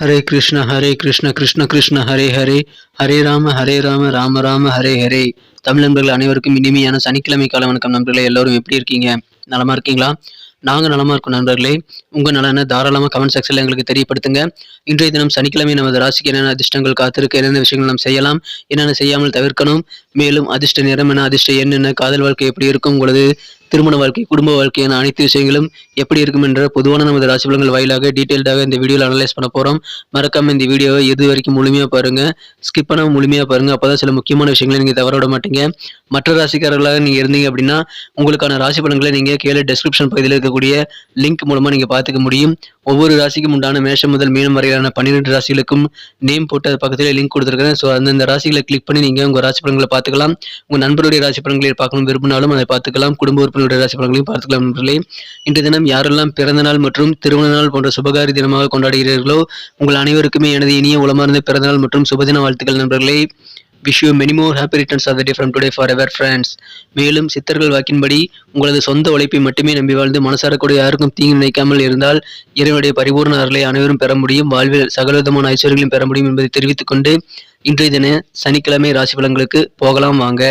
ஹரே கிருஷ்ண ஹரே கிருஷ்ண கிருஷ்ண கிருஷ்ண ஹரே ஹரே. ஹரே ராம ஹரே ராம ராம ராம ஹரே ஹரே. தமிழ் நண்பர்கள் அனைவருக்கும் இனிமையான சனிக்கிழமை கால வணக்கம் நண்பர்களே எல்லோரும் எப்படி இருக்கீங்க? நலமா இருக்கீங்களா? நாங்கள் நலமா இருக்கோம் நண்பர்களே. உங்க நலனை தாராளமாக கமெண்ட் செக்ஷனில் எங்களுக்கு தெரியப்படுத்துங்க. இன்றைய தினம் சனிக்கிழமை நமது ராசிக்கு என்னென்ன அதிர்ஷ்டங்கள் காத்திருக்க என்னென்ன விஷயங்கள் நாம் செய்யலாம் என்னென்ன செய்யாமல் தவிர்க்கணும் மேலும் அதிர்ஷ்ட நிறம் என்ன அதிர்ஷ்ட என்னென்ன காதல் வாழ்க்கை எப்படி இருக்கும் உங்களது திருமண வாழ்க்கை குடும்ப வாழ்க்கை என அனைத்து விஷயங்களும் எப்படி இருக்கும் என்ற பொதுவான நமது ராசிபலங்கள் வாயிலாக டீட்டெயில்டாக இந்த வீடியோவில் அனலைஸ் பண்ண போகிறோம் மறக்காமல் இந்த வீடியோவை எது வரைக்கும் முழுமையாக பாருங்கள் ஸ்கிப் பண்ணாம முழுமையாக பாருங்கள் அப்பதான் சில முக்கியமான விஷயங்களை நீங்கள் தவற விட மாட்டீங்க. மற்ற ராசிக்காரர்களாக நீங்கள் இருந்தீங்க அப்படின்னா உங்களுக்கான ராசி பலன்களை நீங்கள் கீழே டெஸ்கிரிப்ஷன் பகுதியில் இருக்கக்கூடிய லிங்க் மூலமாக நீங்கள் பார்த்துக்க முடியும். ஒவ்வொரு ராசிக்கும் உண்டான மேஷம் முதல் மீனம் வரையிலான பன்னிரெண்டு ராசிகளுக்கும் நேம் போட்டு அது பக்கத்தில் லிங்க் கொடுத்துருக்கேன் ஸோ அந்தந்த ராசிகளை கிளிக் பண்ணி நீங்கள் உங்கள் ராசி பலன்களை பார்த்துக்கலாம். உங்கள் நண்பருடைய ராசி பலன்களை பார்க்கணும் விரும்பினாலும் அதை பார்த்துக்கலாம். குடும்ப உறுப்பினருடைய ராசி பலன்களையும் பார்த்துக்கலாம் நண்பர்களே. இன்று தினம் யாரெல்லாம் பிறந்த நாள் மற்றும் திருமண நாள் போன்ற சுபகாரி தினமாக கொண்டாடுகிறீர்களோ உங்கள் அனைவருக்குமே எனது இனிய உளமார்ந்த பிறந்தநாள் மற்றும் சுபதின வாழ்த்துக்கள் நண்பர்களே. Wish you many more happy returns of the day from today forever friends மேலும் சித்தர்கள் வாக்கின்படி உங்களது சொந்த உழைப்பை மட்டுமே நம்பி வாழ்ந்து மனசாரக்கூடிய யாருக்கும் தீங்கு நினைக்காமல் இருந்தால் இறைவனுடைய பரிபூர்ண அருளை அனைவரும் பெற முடியும். வாழ்வில் சகலவிதமான ஐஸ்வர்யங்களையும் பெற முடியும் என்பதை தெரிவித்துக் கொண்டு இன்றைய தின சனிக்கிழமை ராசி பலன்களுக்கு போகலாம் வாங்க.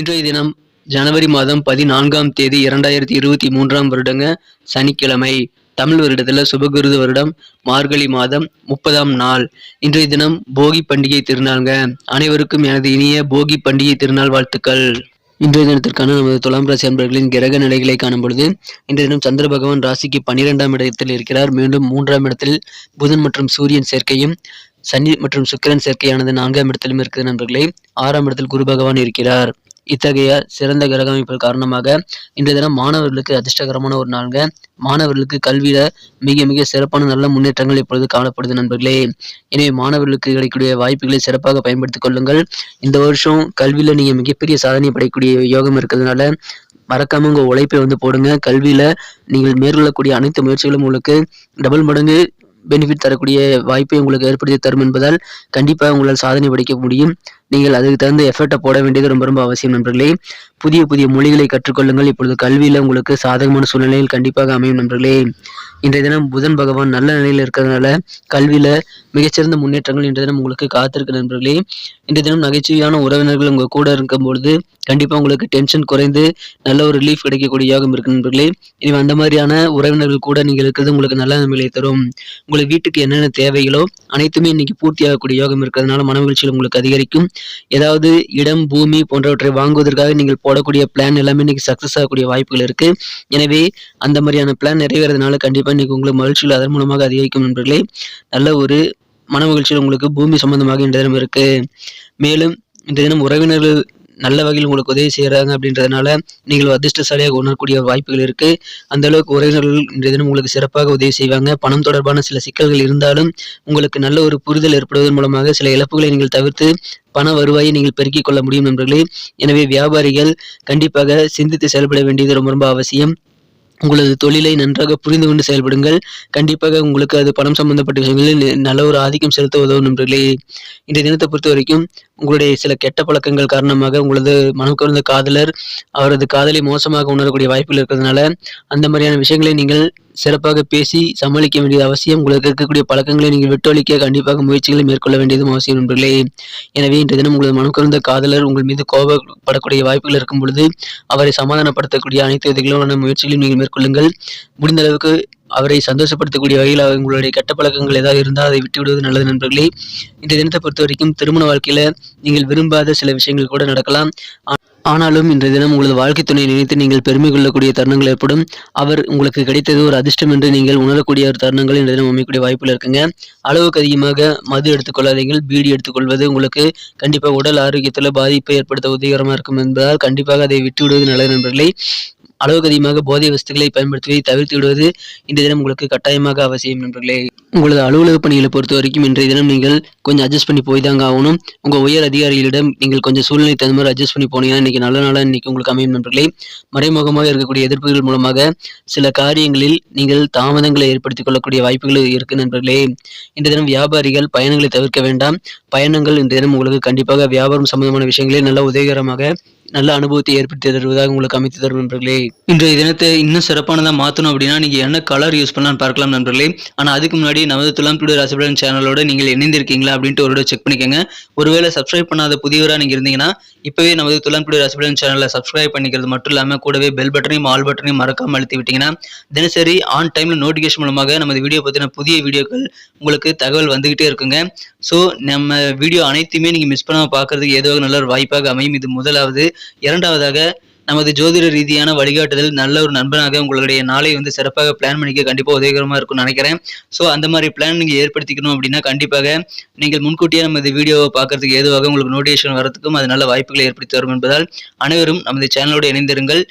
இன்றைய தினம் ஜனவரி மாதம் பதினான்காம் தேதி இரண்டாயிரத்தி இருபத்தி மூன்றாம் வருடங்க சனிக்கிழமை. தமிழ் வருடத்துல சுபகிருது வருடம் மார்கழி மாதம் முப்பதாம் நாள். இன்றைய தினம் போகி பண்டிகை திருநாள்ங்க. அனைவருக்கும் எனது இனிய போகி பண்டிகை திருநாள் வாழ்த்துக்கள். இன்றைய தினத்திற்கான நமது துலாம் ராசி அன்பர்களின் கிரக நிலைகளை காணும் பொழுது இன்றைய தினம் சந்திர பகவான் ராசிக்கு பன்னிரெண்டாம் இடத்தில் இருக்கிறார். மீண்டும் மூன்றாம் இடத்தில் புதன் மற்றும் சூரியன் சேர்க்கையும் சனி மற்றும் சுக்கிரன் சேர்க்கையானது நான்காம் இடத்திலும் இருக்குது நண்பர்களே. ஆறாம் இடத்தில் குரு பகவான் இருக்கிறார். இத்தகைய சிறந்த கிரக அமைப்புகள் காரணமாக இன்றைய தினம் மாணவர்களுக்கு அதிர்ஷ்டகரமான ஒரு நாளுங்க. மாணவர்களுக்கு கல்வியில மிக மிக சிறப்பான நல்ல முன்னேற்றங்கள் இப்பொழுது காணப்படுது நண்பர்களே. எனவே மாணவர்களுக்கு கிடைக்கக்கூடிய வாய்ப்புகளை சிறப்பாக பயன்படுத்திக் கொள்ளுங்கள். இந்த வருஷம் கல்வியில நீங்க மிகப்பெரிய சாதனை படைக்கக்கூடிய யோகம் இருக்கிறதுனால மறக்காம உங்க உழைப்பை வந்து போடுங்க. கல்வியில நீங்கள் மேற்கொள்ளக்கூடிய அனைத்து முயற்சிகளும் உங்களுக்கு டபுள் மடங்கு பெனிஃபிட் தரக்கூடிய வாய்ப்பை உங்களுக்கு ஏற்படுத்தி தரும் என்பதால் கண்டிப்பாக உங்களால் சாதனை படைக்க முடியும். நீங்கள் அதுக்கு தகுந்த எஃபர்ட்டை போட வேண்டியது ரொம்ப ரொம்ப அவசியம் நண்பர்களே. புதிய புதிய மொழிகளை கற்றுக்கொள்ளுங்கள். இப்பொழுது கல்வியில் உங்களுக்கு சாதகமான சூழ்நிலையில் கண்டிப்பாக அமையும் நண்பர்களே. இன்றைய தினம் புதன் பகவான் நல்ல நிலையில் இருக்கிறதுனால கல்வியில் மிகச்சிறந்த முன்னேற்றங்கள் இன்றைய தினம் உங்களுக்கு காத்திருக்கு நண்பர்களே. இன்றைய தினம் நகைச்சுவையான உறவினர்கள் உங்கள் கூட இருக்கும்பொழுது கண்டிப்பாக உங்களுக்கு டென்ஷன் குறைந்து நல்ல ஒரு ரிலீஃப் கிடைக்கக்கூடிய யோகம் இருக்கு நண்பர்களே. இனி அந்த மாதிரியான உறவினர்கள் கூட நீங்கள் இருக்கிறது உங்களுக்கு நல்ல நிலையை தரும். உங்களுக்கு வீட்டுக்கு என்னென்ன தேவைகளோ அனைத்துமே இன்னைக்கு பூர்த்தி ஆகக்கூடிய யோகம் இருக்கிறதுனால மன உங்களுக்கு அதிகரிக்கும். ஏதாவது இடம் பூமி போன்றவற்றை வாங்குவதற்காக நீங்கள் போடக்கூடிய பிளான் எல்லாமே இன்னைக்கு சக்சஸ் ஆகக்கூடிய வாய்ப்புகள் இருக்கு. எனவே அந்த மாதிரியான பிளான் நிறைவேறதுனால கண்டிப்பா இன்னைக்கு உங்களுக்கு மகிழ்ச்சிகள் அதன் மூலமாக அதிகரிக்கும் நண்பர்களே. நல்ல ஒரு மன மகிழ்ச்சியில் உங்களுக்கு பூமி சம்பந்தமாக இந்த தினம் இருக்கு. மேலும் இந்த தினம் உறவினர்கள் நல்ல வகையில் உங்களுக்கு உதவி செய்கிறாங்க அப்படின்றதுனால நீங்கள் அதிர்ஷ்டசாலியாக உணரக்கூடிய வாய்ப்புகள் இருக்குது அந்த அளவுக்கு உறவினர்கள் இன்றைய தினம் உங்களுக்கு சிறப்பாக உதவி செய்வாங்க. பணம் தொடர்பான சில சிக்கல்கள் இருந்தாலும் உங்களுக்கு நல்ல ஒரு புரிதல் ஏற்படுவதன் மூலமாக சில இழப்புகளை நீங்கள் தவிர்த்து பண வருவாயை நீங்கள் பெருக்கிக் கொள்ள முடியும் நண்பர்களே. எனவே வியாபாரிகள் கண்டிப்பாக சிந்தித்து செயல்பட வேண்டியது ரொம்ப ரொம்ப அவசியம். உங்களது தொழிலை நன்றாக புரிந்து கொண்டு செயல்படுங்கள். கண்டிப்பாக உங்களுக்கு அது பணம் சம்பந்தப்பட்ட விஷயங்களில் நல்ல ஒரு ஆதிக்கம் செலுத்த உதவும் நண்பர்களே இன்றைய தினத்தை பொறுத்த வரைக்கும் உங்களுடைய சில கெட்ட பழக்கங்கள் காரணமாக உங்களது மனம் குறைந்த காதலர் அவரது காதலை மோசமாக உணரக்கூடிய வாய்ப்புகள் இருக்கிறதுனால அந்த மாதிரியான விஷயங்களை நீங்கள் சிறப்பாக பேசி சமாளிக்க வேண்டியது அவசியம். உங்களுக்கு இருக்கக்கூடிய பழக்கங்களை நீங்கள் விட்டொழிக்க கண்டிப்பாக முயற்சிகளை மேற்கொள்ள வேண்டியதும் அவசியம் நண்பர்களே எனவே இன்றைய தினம் உங்களது மனம் காதலர் உங்கள் மீது கோபப்படக்கூடிய வாய்ப்புகள் இருக்கும் பொழுது அவரை சமாதானப்படுத்தக்கூடிய அனைத்து விதங்களான முயற்சிகளையும் நீங்கள் மேற்கொள்ளுங்கள். முடிந்த அளவுக்கு அவரை சந்தோஷப்படுத்தக்கூடிய வகையில் அவர் உங்களுடைய கெட்ட பழக்கங்கள் ஏதாவது இருந்தால் அதை விட்டு விடுவது நல்லது நண்பர்களே. இந்த தினத்தை பொறுத்த வரைக்கும் திருமண வாழ்க்கையில நீங்கள் விரும்பாத சில விஷயங்கள் கூட நடக்கலாம். ஆனாலும் இன்றைய தினம் உங்களது வாழ்க்கை துணை நினைத்து நீங்கள் பெருமை கொள்ளக்கூடிய தருணங்கள் ஏற்படும். அவர் உங்களுக்கு கிடைத்தது ஒரு அதிர்ஷ்டம் என்று நீங்கள் உணரக்கூடிய ஒரு தருணங்கள் இன்றைய தினம் அமைக்கக்கூடிய வாய்ப்புகள் இருக்குங்க. அளவுக்கு அதிகமாக மது எடுத்துக்கொள்ளாதீர்கள் பீடி எடுத்துக்கொள்வது உங்களுக்கு கண்டிப்பாக உடல் ஆரோக்கியத்தில் பாதிப்பை ஏற்படுத்த உதவிகரமாக இருக்கும் என்பதால் கண்டிப்பாக அதை விட்டுவிடுவது நல்ல நல்லது நண்பர்களே. அளவுக்கு அதிகமாக போதை வஸ்துகளை பயன்படுத்துவதை தவிர்த்து விடுவது இந்த தினம் உங்களுக்கு கட்டாயமாக அவசியம் நண்பர்களே. உங்களது அலுவலக பணிகளை பொறுத்த வரைக்கும் இன்றைய தினம் நீங்கள் கொஞ்சம் அட்ஜஸ்ட் பண்ணி போய் தாங்க ஆகணும். உங்கள் உயர் அதிகாரிகளிடம் நீங்கள் கொஞ்சம் சூழ்நிலை தகுந்த மாதிரி அட்ஜஸ்ட் பண்ணி போனீங்கன்னா இன்னைக்கு நல்ல நாளாக இன்னைக்கு உங்களுக்கு அமையும் நண்பர்களே. மறைமுகமாக இருக்கக்கூடிய எதிர்ப்புகள் மூலமாக சில காரியங்களில் நீங்கள் தாமதங்களை ஏற்படுத்திக் கொள்ளக்கூடிய வாய்ப்புகள் இருக்கு நண்பர்களே. இன்றைய தினம் வியாபாரிகள் பயணங்களை தவிர்க்க வேண்டாம். பயணங்கள் இன்றைய தினம் உங்களுக்கு கண்டிப்பாக வியாபாரம் சம்பந்தமான விஷயங்களே நல்ல உதவிகரமாக நல்ல அனுபவத்தை ஏற்படுத்தி தருவதாக உங்களுக்கு அமைத்து தரும் நண்பர்களே. இன்றைய தினத்தை இன்னும் சிறப்பானதாக மாற்றணும் அப்படின்னா நீங்கள் என்ன கலர் யூஸ் பண்ணலாம்னு பார்க்கலாம் நண்பர்களே. ஆனால் அதுக்கு முன்னாடி நமது துலாம் டுடே ராசிபலன் சேனலோட நீங்கள் இணைந்திருக்கீங்களா அப்படின்ட்டு ஒரு செக் பண்ணிக்கோங்க. ஒருவேளை சப்ஸ்கிரைப் பண்ணாத புதியவராக நீங்கள் இருந்தீங்கன்னா இப்போவே நமது துலாம் டுடே ராசிபலன் சேனலை சப்ஸ்கிரைப் பண்ணிக்கிறது மட்டும் இல்லாமல் கூடவே பெல் பட்டனையும் ஆல் பட்டனையும் மறக்காமல் அழுத்தி விட்டீங்கன்னா தினசரி ஆன் டைமில் நோட்டிஃபிகேஷன் மூலமாக நமது வீடியோ பற்றின புதிய வீடியோக்கள் உங்களுக்கு தகவல் வந்துகிட்டே இருக்குங்க. ஸோ நம்ம வீடியோ அனைத்துமே நீங்கள் மிஸ் பண்ணாமல் பார்க்கறதுக்கு ஏதோ நல்ல ஒரு வாய்ப்பாக அமையும். இது முதலாவது. இரண்டாவதாக நமது ஜோதிட ரீதியான வழிகாட்டுதல் நல்ல ஒரு நண்பனாக உங்களுடைய நாளை வந்து சிறப்பாக பிளான் பண்ணிக்க கண்டிப்பாக உதவிகரமாக இருக்கும்னு நினைக்கிறேன். ஸோ அந்த மாதிரி பிளான் நீங்கள் ஏற்படுத்திக்கணும் அப்படின்னா கண்டிப்பாக நீங்கள் முன்கூட்டியே நமது வீடியோவை பார்க்கறதுக்கு ஏதுவாக உங்களுக்கு நோட்டிஃபிகேஷன் வரதுக்கும் அது நல்ல வாய்ப்புகளை ஏற்படுத்தி தரும் என்பதால் அனைவரும் நமது சேனலோடு இணைந்திருங்கள்.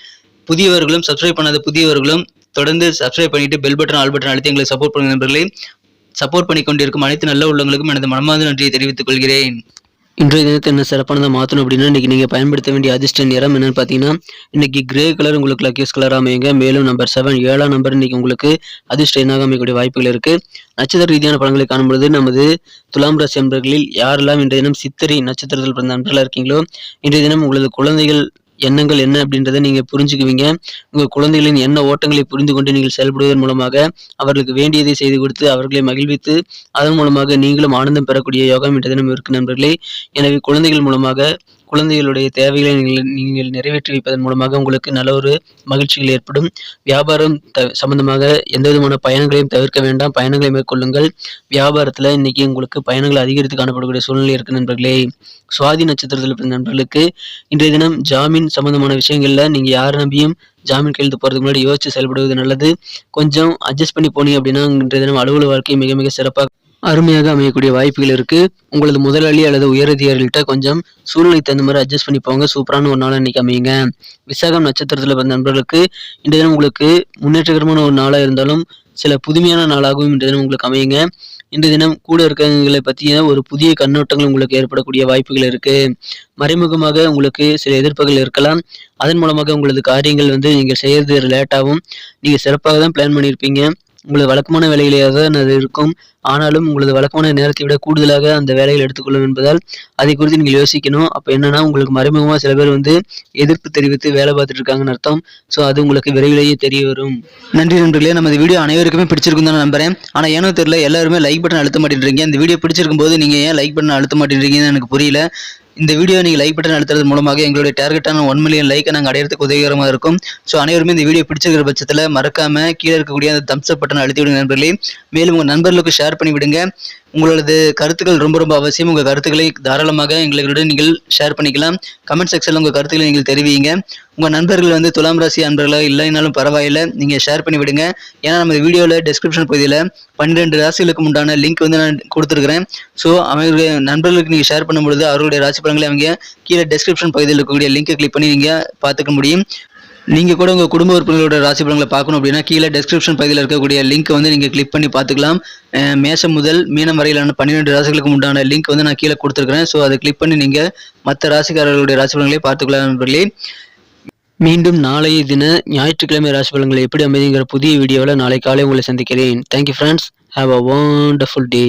புதியவர்களும் சப்ஸ்கிரைப் பண்ணாத புதியவர்களும் தொடர்ந்து சப்ஸ்கிரைப் பண்ணிட்டு பெல் பட்டன் ஆல் பட்டன் அழுத்தி எங்களை சப்போர்ட் பண்ணுங்க நண்பர்களே. சப்போர்ட் பண்ணி கொண்டிருக்கும் அனைத்து நல்ல உள்ளங்களுக்கும் எனது மனமார்ந்த நன்றியை தெரிவித்துக் கொள்கிறேன். இன்றைய தினத்தை என்ன சிறப்பானதாக மாற்றணும் அப்படின்னா இன்றைக்கி நீங்கள் பயன்படுத்த வேண்டிய அதிர்ஷ்ட நிறம் என்னென்னு பார்த்தீங்கன்னா இன்றைக்கி கிரே கலர் உங்களுக்கு லக்கியஸ் கலர் அமையுங்க. மேலும் நம்பர் செவன் ஏழாம் நம்பர் இன்றைக்கி உங்களுக்கு அதிர்ஷ்ட எண்ணாக அமையக்கூடிய வாய்ப்புகள் இருக்குது நட்சத்திர ரீதியான படங்களை காணும்பொழுது நமது துலாம் ராசி நண்பர்களில் யாரெல்லாம் இன்றைய தினம் சித்திரை நட்சத்திரத்தில் பிறந்த நண்பர்களாக இருக்கீங்களோ இன்றைய தினம் உங்களது குழந்தைகள் எண்ணங்கள் என்ன அப்படின்றத நீங்க புரிஞ்சுக்குவீங்க. உங்க குழந்தைகளின் எண்ண ஓட்டங்களை புரிந்து கொண்டு நீங்கள் செயல்படுவதன் மூலமாக அவர்களுக்கு வேண்டியதை செய்து கொடுத்து அவர்களை மகிழ்வித்து அதன் மூலமாக நீங்களும் ஆனந்தம் பெறக்கூடிய யோகம் என்ற தினம் இருக்கு நண்பர்களே. எனவே குழந்தைகள் மூலமாக குழந்தைகளுடைய தேவைகளை நீங்கள் நீங்கள் நிறைவேற்றி வைப்பதன் மூலமாக உங்களுக்கு நல்ல ஒரு மகிழ்ச்சிகள் ஏற்படும். வியாபாரம் த சம்பந்தமாக எந்த விதமான பயணங்களையும் தவிர்க்க வேண்டாம். பயணங்களை மேற்கொள்ளுங்கள். வியாபாரத்தில் இன்னைக்கு உங்களுக்கு பயணங்கள் அதிகரித்து காணப்படக்கூடிய சூழ்நிலை இருக்கு நண்பர்களே. சுவாதி நட்சத்திரத்தில் பிறந்த நண்பர்களுக்கு இன்றைய தினம் ஜாமீன் சம்பந்தமான விஷயங்களில் நீங்கள் யார் நம்பியும் ஜாமீன் கையெழுத்து போகிறதுக்கு முன்னாடி யோசிச்சு செயல்படுவது நல்லது. கொஞ்சம் அட்ஜஸ்ட் பண்ணி போனீங்க அப்படின்னா இன்றைய தினம் அலுவலக வாழ்க்கை மிக மிக சிறப்பாக அருமையாக அமையக்கூடிய வாய்ப்புகள் இருக்குது உங்களது முதலாளி அல்லது உயரதிகாரிகள்கிட்ட கொஞ்சம் சூழ்நிலை தகுந்த மாதிரி அட்ஜஸ்ட் பண்ணி போங்க. சூப்பரான ஒரு நாளாக இன்னைக்கு அமையுங்க. விசாகம் நட்சத்திரத்தில் பிறந்த நண்பர்களுக்கு இந்த தினம் உங்களுக்கு முன்னேற்றகரமான ஒரு நாளாக இருந்தாலும் சில புதுமையான நாளாகவும் இந்த தினம் உங்களுக்கு அமையுங்க. இந்த தினம் கூட இருக்கிறவங்களை பற்றிய ஒரு புதிய கண்ணோட்டங்கள் உங்களுக்கு ஏற்படக்கூடிய வாய்ப்புகள் இருக்குது மறைமுகமாக உங்களுக்கு சில எதிர்ப்புகள் இருக்கலாம். அதன் மூலமாக உங்களது காரியங்கள் வந்து நீங்கள் செய்கிறது லேட்டாகவும் நீங்கள் சிறப்பாக தான் பிளான் பண்ணியிருப்பீங்க உங்களது வழக்கமான வேலைகளையாக தான் அது இருக்கும். ஆனாலும் உங்களது வழக்கமான நேரத்தை விட கூடுதலாக அந்த வேலைகள் எடுத்துக்கொள்ளும் என்பதால் அதை குறித்து நீங்கள் யோசிக்கணும். அப்போ என்னன்னா உங்களுக்கு மறைமுகமாக சில பேர் வந்து எதிர்ப்பு தெரிவித்து வேலை பார்த்துட்டு இருக்காங்கன்னு அர்த்தம். ஸோ அது உங்களுக்கு விரைவிலேயே தெரிய வரும். நன்றி நண்பர்களே. நம்ம வீடியோ அனைவருக்குமே பிடிச்சிருக்கும் தான் நம்புறேன். ஆனால் ஏனோ தெரியல எல்லாருமே லைக் பட்டன் அழுத்த மாட்டேன்றீங்க. இந்த வீடியோ பிடிச்சிருக்கும் போது நீங்கள் ஏன் லைக் பட்டன் அழுத்த மாட்டேன்றீங்கன்னு எனக்கு புரியல. இந்த வீடியோ நீங்கள் லைக் பட்டன் அழுத்துறது மூலமாக எங்களுடைய டார்கெட்டான ஒன் மில்லியன் லைக்கை நாங்கள் அடையிறதுக்கு உதவிகரமாக இருக்கும். ஸோ அனைவருமே இந்த வீடியோ பிடிச்சிருக்கிற பட்சத்தில் மறக்காமல் கீழே இருக்கக்கூடிய அந்த தம்ஸ் அப் பட்டன் அழுத்தி விடுங்க நண்பர்களே. மேலும் உங்கள் நண்பர்களுக்கு ஷேர் பண்ணி விடுங்க உங்களது கருத்துக்கள் ரொம்ப ரொம்ப அவசியம். உங்கள் கருத்துக்களை தாராளமாக எங்களுடன் நீங்கள் ஷேர் பண்ணிக்கலாம். கமெண்ட் செக்ஷனில் உங்கள் கருத்துக்களை நீங்கள் தெரிவிங்க. உங்கள் நண்பர்கள் வந்து துலாம் ராசி அன்பர்களாக இல்லைனாலும் பரவாயில்லை. நீங்கள் ஷேர் பண்ணி விடுங்க. ஏன்னா நம்ம வீடியோவில் டிஸ்கிரிப்ஷன் பகுதியில் பன்னிரெண்டு ராசிகளுக்கு உண்டான லிங்க் வந்து நான் கொடுத்துருக்குறேன். ஸோ அவங்களுடைய நண்பர்களுக்கு நீங்கள் ஷேர் பண்ணும்பொழுது அவர்களுடைய ராசி பலன்களை அவங்க கீழே டிஸ்கிரிப்ஷன் பகுதியில் இருக்கக்கூடிய லிங்கை கிளிக் பண்ணி நீங்கள் பார்த்துக்க முடியும். நீங்கள் கூட உங்கள் குடும்ப உறுப்பினர்களோட ராசி பலன்களை பார்க்கணும் அப்படின்னா கீழே டெஸ்கிரிப்ஷன் பகுதியில் இருக்கக்கூடிய லிங்க் வந்து நீங்கள் கிளிக் பண்ணி பார்த்துக்கலாம். மேசம் முதல் மீனம் வரையிலான பன்னிரெண்டு ராசிகளுக்கு உண்டான லிங்க் வந்து நான் கீழே கொடுத்துருக்கிறேன். ஸோ அதை கிளிக் பண்ணி நீங்கள் மற்ற ராசிக்காரர்களுடைய ராசி பலன்களை பார்த்துக்கலாம் நண்பர்களே. மீண்டும் நாளைய தின ஞாயிற்றுக்கிழமை ராசி பலன்களை எப்படி அமைதிங்கிற புதிய வீடியோவில் நாளை காலை உங்களை சந்திக்கிறேன். Thank you friends have a wonderful day